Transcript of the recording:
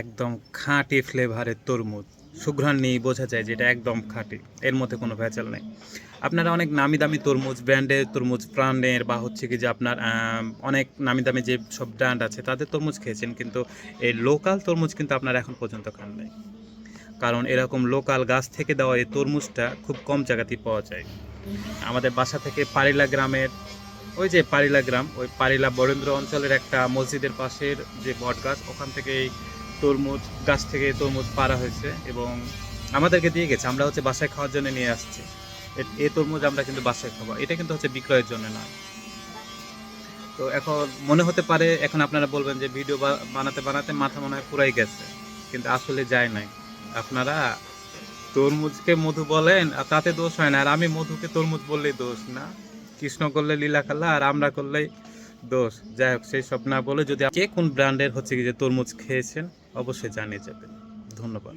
একদম খাঁটি ফ্লেভারের তরমুজ। সুঘ্রাণ নিয়ে বোঝা যায় যেটা একদম খাঁটি। এর মধ্যে কোনো ভেজাল নেই। আপনারা অনেক নামি দামি তরমুজ, ব্র্যান্ডের তরমুজ প্রাণের বা হচ্ছে কি যে আপনার অনেক নামি দামি যে সব ব্র্যান্ড আছে, তাদের তরমুজ খেয়েছেন, কিন্তু এই লোকাল তরমুজ কিন্তু আপনারা এখন পর্যন্ত খান নাই। কারণ এরকম লোকাল গাছ থেকে দেওয়া এই তরমুজটা খুব কম জায়গাতেই পাওয়া যায়। আমাদের বাসা থেকে পারিলা গ্রামের ওই যে পারিলা গ্রাম, ওই পারিলা বরেন্দ্র অঞ্চলের একটা মসজিদের পাশের যে বট গাছ, ওখান থেকে এই তরমুজ, গাছ থেকে তরমুজ পাড়া হয়েছে এবং আমাদেরকে দিয়ে গেছে। আমরা হচ্ছে বাসায় খাওয়ার জন্য নিয়ে আসছি। এ- তরমুজ আমরা কিন্তু বাসায় খাব। এটা কিন্তু হচ্ছে বিক্রয়ের জন্য না। তো এখন মনে হতে পারে, এখন আপনারা বলবেন যে ভিডিও বানাতে বানাতে মাথা মনে হয় পুরাই গেছে। কিন্তু আসলে যায় নাই। আপনারা তরমুজকে মধু বলেন, আর তাতে দোষ হয় না। আর আমি মধুকে তরমুজ বললেই দোষ না। কৃষ্ণ করলে লীলা খেলা আর আমরা করলেই দোষ। যাই হোক, সেই সব না বলে যদি কে কোন ব্র্যান্ডের হচ্ছে কি যে তরমুজ খেয়েছেন, অবশ্যই জানিয়ে যাবেন। ধন্যবাদ।